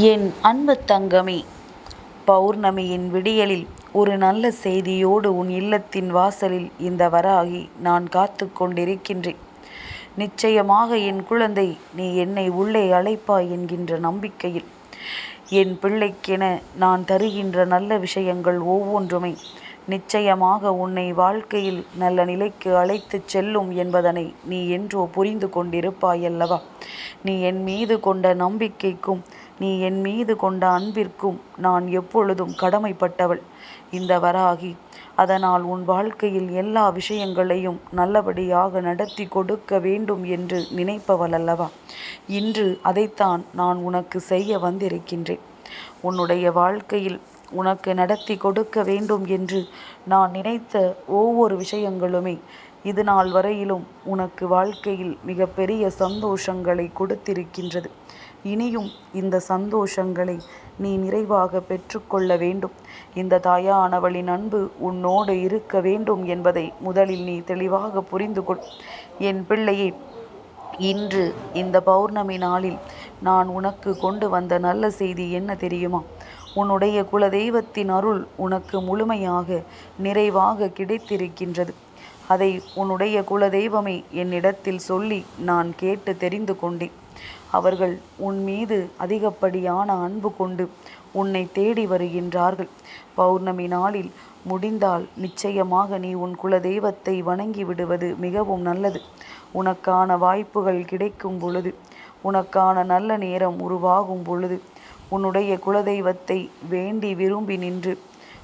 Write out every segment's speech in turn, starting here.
என் அன்பு தங்கமே பௌர்ணமியின் விடியலில் ஒரு நல்ல செய்தியோடு உன் இல்லத்தின் வாசலில் இந்த வராகி நான் காத்து கொண்டிருக்கின்றேன். நிச்சயமாக என் குழந்தை நீ என்னை உள்ளே அழைப்பாய் என்கின்ற நம்பிக்கையில். என் பிள்ளைக்கென நான் தருகின்ற நல்ல விஷயங்கள் ஒவ்வொன்றுமே நிச்சயமாக உன்னை வாழ்க்கையில் நல்ல நிலைக்கு அழைத்துச் செல்லும் என்பதனை நீ என்றோ புரிந்து கொண்டிருப்பாயல்லவா? நீ என் மீது கொண்ட நம்பிக்கைக்கும் நீ என் மீது கொண்ட அன்பிற்கும் நான் எப்பொழுதும் கடமைப்பட்டவள். இந்த வராகி அதனால் உன் வாழ்க்கையில் எல்லா விஷயங்களையும் நல்லபடியாக நடத்தி கொடுக்க வேண்டும் என்று நினைப்பவள் அல்லவா? இன்று அதைத்தான் நான் உனக்கு செய்ய வந்திருக்கின்றேன். உன்னுடைய வாழ்க்கையில் உனக்கு நடத்தி கொடுக்க வேண்டும் என்று நான் நினைத்த ஒவ்வொரு விஷயங்களுமே இது நாள் வரையிலும் உனக்கு வாழ்க்கையில் மிகப்பெரிய சந்தோஷங்களை கொடுத்திருக்கின்றது. இனியும் இந்த சந்தோஷங்களை நீ நிறைவாக பெற்றுக்கொள்ள வேண்டும். இந்த தாயானவளின் அன்பு உன்னோடு இருக்க வேண்டும் என்பதை முதலில் நீ தெளிவாக புரிந்து கொள். என் பிள்ளையே இன்று இந்த பௌர்ணமி நாளில் நான் உனக்கு கொண்டு வந்த நல்ல செய்தி என்ன தெரியுமா? உன்னுடைய குலதெய்வத்தின் அருள் உனக்கு முழுமையாக நிறைவாக கிடைத்திருக்கின்றது. அதை உன்னுடைய குலதெய்வமே என்னிடத்தில் சொல்லி நான் கேட்டு தெரிந்து கொண்டேன். அவர்கள் உன் மீது அதிகப்படியான அன்பு கொண்டு உன்னை தேடி வருகின்றார்கள். பௌர்ணமி நாளில் முடிந்தால் நிச்சயமாக நீ உன் குலதெய்வத்தை வணங்கி விடுவது மிகவும் நல்லது. உனக்கான வாய்ப்புகள் கிடைக்கும் பொழுது உனக்கான நல்ல நேரம் உருவாகும் பொழுது உன்னுடைய குலதெய்வத்தை வேண்டி விரும்பி நின்று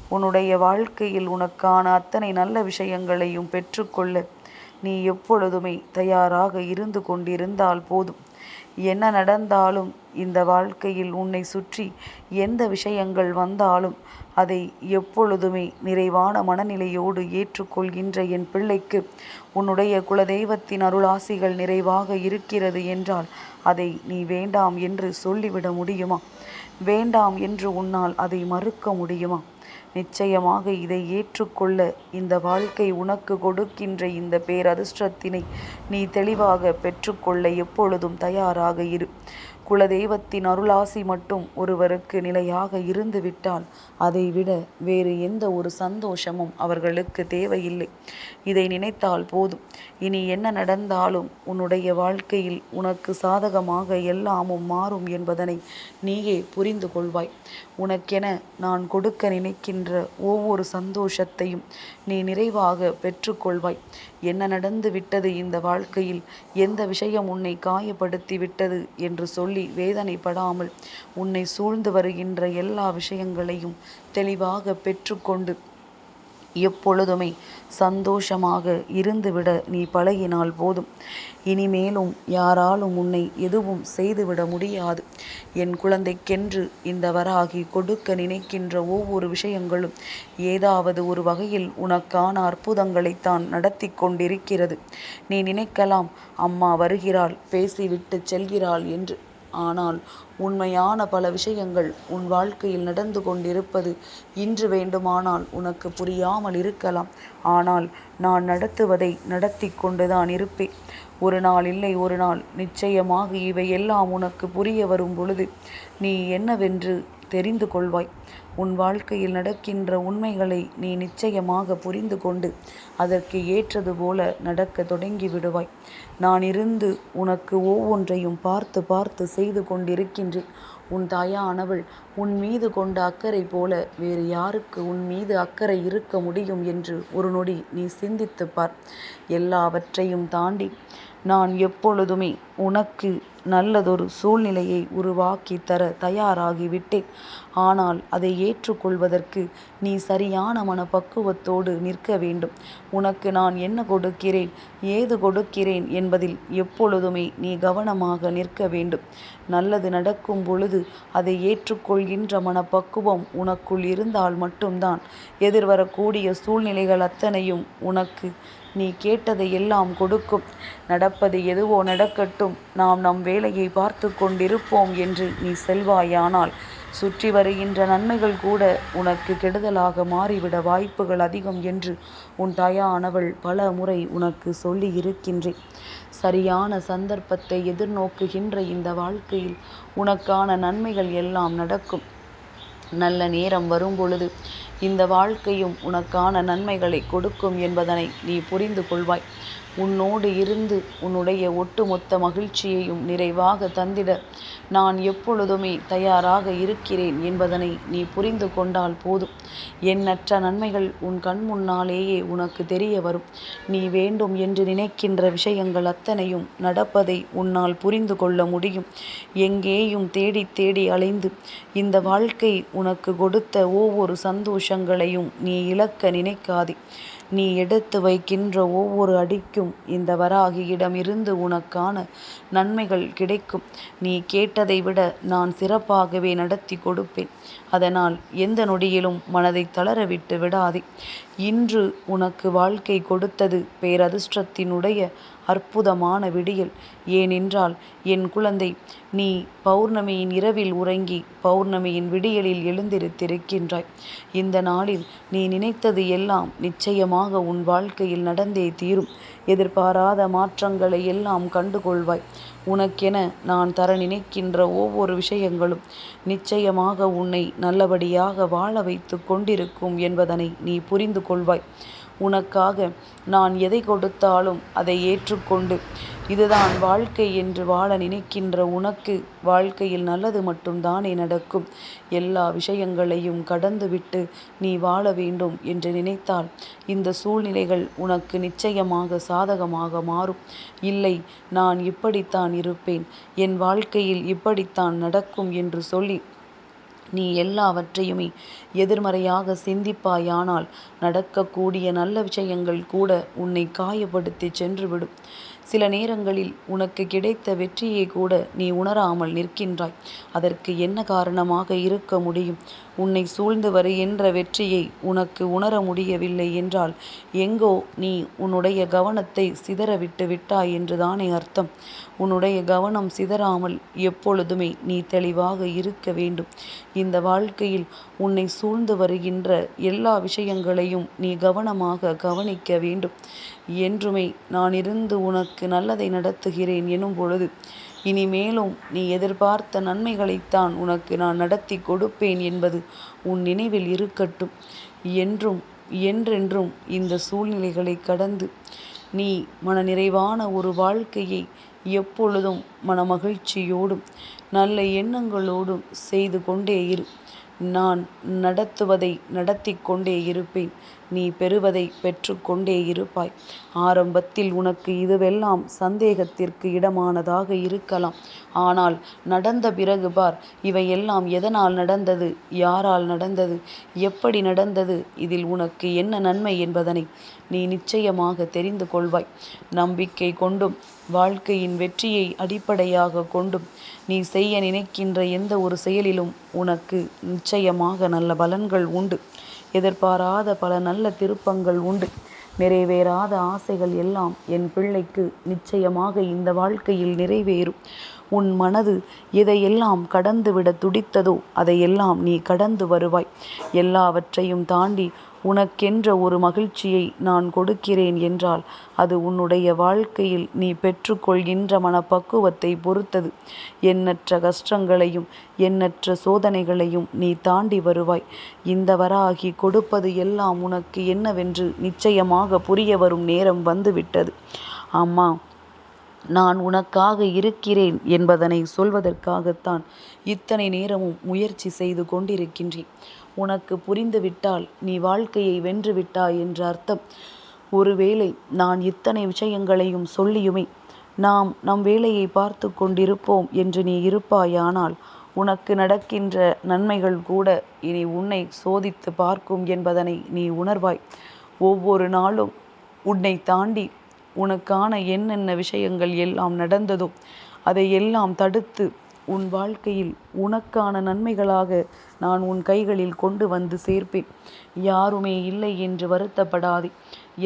உன்னுடைய வாழ்க்கையில் உனக்கான அத்தனை நல்ல விஷயங்களையும் பெற்றுக்கொள்ள. நீ எப்பொழுதுமே தயாராக இருந்து கொண்டிருந்தால் போதும். என்ன நடந்தாலும் இந்த வாழ்க்கையில் உன்னை சுற்றி எந்த விஷயங்கள் வந்தாலும் அதை எப்பொழுதுமே நிறைவான மனநிலையோடு ஏற்றுக்கொள்கின்ற என் பிள்ளைக்கு உன்னுடைய குலதெய்வத்தின் அருளாசிகள் நிறைவாக இருக்கிறது என்றால் அதை நீ வேண்டாம் என்று சொல்லிவிட முடியுமா? வேண்டாம் என்று உன்னால் அதை மறுக்க முடியுமா? நிச்சயமாக இதை ஏற்றுக்கொள்ள இந்த வாழ்க்கை உனக்கு கொடுக்கின்ற இந்த பேரதிர்ஷ்டத்தினை நீ தெளிவாக பெற்றுக்கொள்ள எப்பொழுதும் தயாராக இரு. குலதெய்வத்தின் அருளாசி மட்டும் ஒருவருக்கு நிலையாக இருந்துவிட்டால் அதைவிட வேறு எந்த ஒரு சந்தோஷமும் அவர்களுக்கு தேவையில்லை. இதை நினைத்தால் போதும். இனி என்ன நடந்தாலும் உன்னுடைய வாழ்க்கையில் உனக்கு சாதகமாக எல்லாமும் மாறும் என்பதனை நீயே புரிந்து கொள்வாய். உனக்கென நான் கொடுக்க நினைக்கின்ற ஒவ்வொரு சந்தோஷத்தையும் நீ நிறைவாக பெற்றுக்கொள்வாய். என்ன நடந்து விட்டது இந்த வாழ்க்கையில்? எந்த விஷயம் உன்னை காயப்படுத்தி விட்டது என்று சொல்லி வேதனைப்படாமல் உன்னை சூழ்ந்து வருகின்ற எல்லா விஷயங்களையும் தெளிவாக பெற்றுக்கொண்டு எப்பொழுதுமே சந்தோஷமாக இருந்துவிட நீ பழகினால் போதும். இனிமேலும் யாராலும் உன்னை எதுவும் செய்துவிட முடியாது. என் குழந்தைக்கென்று இந்த வராகி கொடுக்க நினைக்கின்ற ஒவ்வொரு விஷயங்களும் ஏதாவது ஒரு வகையில் உனக்கான அற்புதங்களைத்தான் நடத்தி கொண்டிருக்கிறது. நீ நினைக்கலாம் அம்மா வருகிறாள் பேசிவிட்டு செல்கிறாள் என்று. ஆனால் உண்மையான பல விஷயங்கள் உன் வாழ்க்கையில் நடந்து கொண்டிருப்பது இன்று வேண்டுமானால் உனக்கு புரியாமல் இருக்கலாம். ஆனால் நான் நடத்துவதை நடத்தி கொண்டுதான் இருப்பேன். ஒரு நாள் இல்லை ஒரு நாள். நிச்சயமாக இவையெல்லாம் உனக்கு புரிய வரும் பொழுது நீ என்னவென்று தெரிந்து கொள்வாய். உன் வாழ்க்கையில் நடக்கின்ற உண்மைகளை நீ நிச்சயமாக புரிந்து கொண்டு அதற்கு ஏற்றது போல நடக்க தொடங்கி விடுவாய். நான் இருந்து உனக்கு ஒவ்வொன்றையும் பார்த்து பார்த்து செய்து கொண்டிருக்கின்றேன். உன் தாயானவள் உன் மீது கொண்ட அக்கறை போல வேறு யாருக்கு உன் மீது அக்கறை இருக்க முடியும் என்று ஒரு நொடி நீ சிந்தித்துப் பார். எல்லாவற்றையும் தாண்டி நான் எப்பொழுதுமே உனக்கு நல்லதொரு சூழ்நிலையை உருவாக்கி தர தயாராகிவிட்டேன். ஆனால் அதை ஏற்றுக்கொள்வதற்கு நீ சரியான மனப்பக்குவத்தோடு நிற்க வேண்டும். உனக்கு நான் என்ன கொடுக்கிறேன் ஏது கொடுக்கிறேன் என்பதில் எப்பொழுதுமே நீ கவனமாக நிற்க வேண்டும். நல்லது நடக்கும் பொழுது அதை ஏற்றுக்கொள்கின்ற மனப்பக்குவம் உனக்குள் இருந்தால் மட்டும்தான் எதிர்வரக்கூடிய சூழ்நிலைகள் அத்தனையும் உனக்கு நீ கேட்டதை எல்லாம் கொடுக்கும். நடப்பது எதுவோ நடக்கட்டும். நாம் நம் வேலையை பார்த்து கொண்டிருப்போம் என்று நீ செல்வாயானால் சுற்றி வருகின்ற நன்மைகள் கூட உனக்கு கெடுதலாக மாறிவிட வாய்ப்புகள் அதிகம் என்று உன் தாயானவள் பல முறை உனக்கு சொல்லி இருக்கின்றேன். சரியான சந்தர்ப்பத்தை எதிர்நோக்குகின்ற இந்த வாழ்க்கையில் உனக்கான நன்மைகள் எல்லாம் நடக்கும். நல்ல நேரம் வரும் பொழுது இந்த வாழ்க்கையும் உனக்கான நன்மைகளை கொடுக்கும் என்பதனை நீ புரிந்து கொள்வாய். உன்னோடு இருந்து உன்னுடைய ஒட்டுமொத்த மகிழ்ச்சியையும் நிறைவாக தந்திட நான் எப்பொழுதுமே தயாராக இருக்கிறேன் என்பதனை நீ புரிந்து கொண்டால் போதும். எண்ணற்ற நன்மைகள் உன் கண் முன்னாலேயே உனக்கு தெரிய வரும். நீ வேண்டும் என்று நினைக்கின்ற விஷயங்கள் அத்தனையும் நடப்பதை உன்னால் புரிந்து கொள்ள முடியும். எங்கேயும் தேடி தேடி அலைந்து இந்த வாழ்க்கை உனக்கு கொடுத்த ஒவ்வொரு சந்தோஷங்களையும் நீ இழக்க நினைக்காதே. நீ எடுத்து வைக்கின்ற ஒவ்வொரு அடிக்கும் இந்த வராகியிடம் இருந்து உனக்கான நன்மைகள் கிடைக்கும். நீ கேட்டதை விட நான் சிறப்பாகவே நடத்தி கொடுப்பேன். அதனால் எந்த நொடியிலும் மனதை தளரவிட்டு விடாதே. இன்று உனக்கு வாழ்க்கை கொடுத்தது பேரதிர்ஷ்டத்தினுடைய அற்புதமான விடியல். ஏனென்றால் என் குழந்தை நீ பௌர்ணமியின் இரவில் உறங்கி பௌர்ணமியின் விடியலில் எழுந்திருத்திருக்கின்றாய். இந்த நாளில் நீ நினைத்தது எல்லாம் நிச்சயமாக உன் வாழ்க்கையில் நடந்தே தீரும். எதிர்பாராத மாற்றங்களை எல்லாம் கண்டுகொள்வாய். உனக்கென நான் தர நினைக்கின்ற ஒவ்வொரு விஷயங்களும் நிச்சயமாக உன்னை நல்லபடியாக வாழ வைத்து கொண்டிருக்கும் என்பதனை நீ புரிந்து கொள்வாய் உனக்காக நான் எதை கொடுத்தாலும் அதை ஏற்றுக்கொண்டு. இதுதான் வாழ்க்கை என்று வாழ நினைக்கின்ற உனக்கு. வாழ்க்கையில் நல்லது மட்டும்தானே நடக்கும். எல்லா விஷயங்களையும் கடந்துவிட்டு நீ வாழ வேண்டும் என்று நினைத்தால் இந்த சூழ்நிலைகள் உனக்கு நிச்சயமாக சாதகமாக மாறும். இல்லை நான் இப்படித்தான் இருப்பேன். என் வாழ்க்கையில் இப்படித்தான் நடக்கும் என்று சொல்லி நீ எல்லாவற்றையுமே எதிர்மறையாக சிந்திப்பாயானால் நடக்கக்கூடிய நல்ல விஷயங்கள் கூட உன்னை காயப்படுத்தி சென்றுவிடும். சில நேரங்களில் உனக்கு கிடைத்த வெற்றியை கூட நீ உணராமல் நிற்கின்றாய். அதற்கு என்ன காரணமாக இருக்க முடியும்? உன்னை சூழ்ந்து வருகின்ற வெற்றியை உனக்கு உணர முடியவில்லை என்றால் எங்கோ நீ உன்னுடைய கவனத்தை சிதறவிட்டு விட்டாய் என்றுதானே அர்த்தம். உன்னுடைய கவனம் சிதறாமல் எப்பொழுதுமே நீ தெளிவாக இருக்க வேண்டும். இந்த வாழ்க்கையில் உன்னை சூழ்ந்து வருகின்ற எல்லா விஷயங்களையும் நீ கவனமாக கவனிக்க வேண்டும். என்றுமே நான் இருந்து உனக்கு நல்லதை நடத்துகிறேன் எனும் பொழுது இனிமேலும் நீ எதிர்பார்த்த நன்மைகளைத்தான் உனக்கு நான் நடத்தி கொடுப்பேன் என்பது உன் நினைவில் இருக்கட்டும். என்றும் என்றென்றும் இந்த சூழ்நிலைகளை கடந்து நீ மனநிறைவான ஒரு வாழ்க்கையை எப்பொழுதும் மனமகிழ்ச்சியோடும் நல்ல எண்ணங்களோடும் செய்து கொண்டே இரு. நான் நடத்துவதை நடத்தி கொண்டே இருப்பேன். நீ பெறுவதை பெற்றுக்கொண்டே இருப்பாய். ஆரம்பத்தில் உனக்கு இதுவெல்லாம் சந்தேகத்திற்கு இடமானதாக இருக்கலாம். ஆனால் நடந்த பிறகு பார் இவையெல்லாம் எதனால் நடந்தது? யாரால் நடந்தது? எப்படி நடந்தது? இதில் உனக்கு என்ன நன்மை என்பதனை நீ நிச்சயமாக தெரிந்து கொள்வாய். நம்பிக்கை கொண்டும் வாழ்க்கையின் வெற்றியை அடிப்படையாக கொண்டும் நீ செய்ய நினைக்கின்ற எந்த ஒரு செயலிலும் உனக்கு நிச்சயமாக நல்ல பலன்கள் உண்டு. எதிர்பாராத பல நல்ல திருப்பங்கள் உண்டு. நிறைவேறாத ஆசைகள் எல்லாம் என் பிள்ளைக்கு நிச்சயமாக இந்த வாழ்க்கையில் நிறைவேறும். உன் மனது எதையெல்லாம் கடந்துவிட துடித்ததோ அதையெல்லாம் நீ கடந்து வருவாய். எல்லாவற்றையும் தாண்டி உனக்கென்ற ஒரு மகிழ்ச்சியை நான் கொடுக்கிறேன் என்றால் அது உன்னுடைய வாழ்க்கையில் நீ பெற்றுக்கொள்கின்ற மனப்பக்குவத்தை பொறுத்தது. எண்ணற்ற கஷ்டங்களையும் எண்ணற்ற சோதனைகளையும் நீ தாண்டி வருவாய். இந்த வராகி கொடுப்பது எல்லாம் உனக்கு என்னவென்று நிச்சயமாக புரிய வரும் நேரம் வந்துவிட்டது. அம்மா நான் உனக்காக இருக்கிறேன் என்பதனை சொல்வதற்காகத்தான் இத்தனை நேரமும் முயற்சி செய்து கொண்டிருக்கின்றேன். உனக்கு புரிந்துவிட்டால் நீ வாழ்க்கையை வென்றுவிட்டாய் என்ற அர்த்தம். ஒருவேளை நான் இத்தனை விஷயங்களையும் சொல்லியுமே நாம் நம் வேலையை பார்த்து கொண்டிருப்போம் என்று நீ இருப்பாயானால் உனக்கு நடக்கின்ற நன்மைகள் கூட இனி உன்னை சோதித்து பார்க்கும் என்பதனை நீ உணர்வாய். ஒவ்வொரு நாளும் உன்னை தாண்டி உனக்கான என்னென்ன விஷயங்கள் எல்லாம் நடந்ததோ அதை எல்லாம் தடுத்து உன் வாழ்க்கையில் உனக்கான நன்மைகளாக நான் உன் கைகளில் கொண்டு வந்து சேர்ப்பேன். யாருமே இல்லை என்று வருத்தப்படாதே.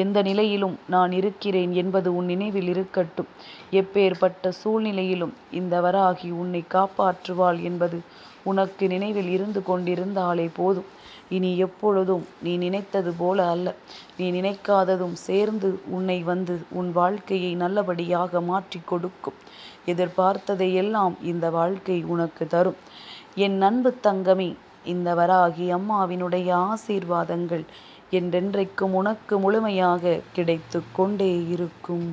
எந்த நிலையிலும் நான் இருக்கிறேன் என்பது உன் நினைவில் இருக்கட்டும். எப்பேற்பட்ட சூழ்நிலையிலும் இந்த வராகி உன்னை காப்பாற்றுவாள் என்பது உனக்கு நினைவில் இருந்து கொண்டிருந்தாலே போதும். இனி எப்பொழுதும் நீ நினைத்தது போல அல்ல. நீ நினைக்காததும் சேர்ந்து உன்னை வந்து உன் வாழ்க்கையை நல்லபடியாக மாற்றி கொடுக்கும். எதிர்பார்த்ததையெல்லாம் இந்த வாழ்க்கை உனக்கு தரும். என் அன்பு தங்கமே இந்த வராகி அம்மாவினுடைய ஆசீர்வாதங்கள் என்றென்றைக்கும் உனக்கு முழுமையாக கிடைத்து கொண்டே இருக்கும்.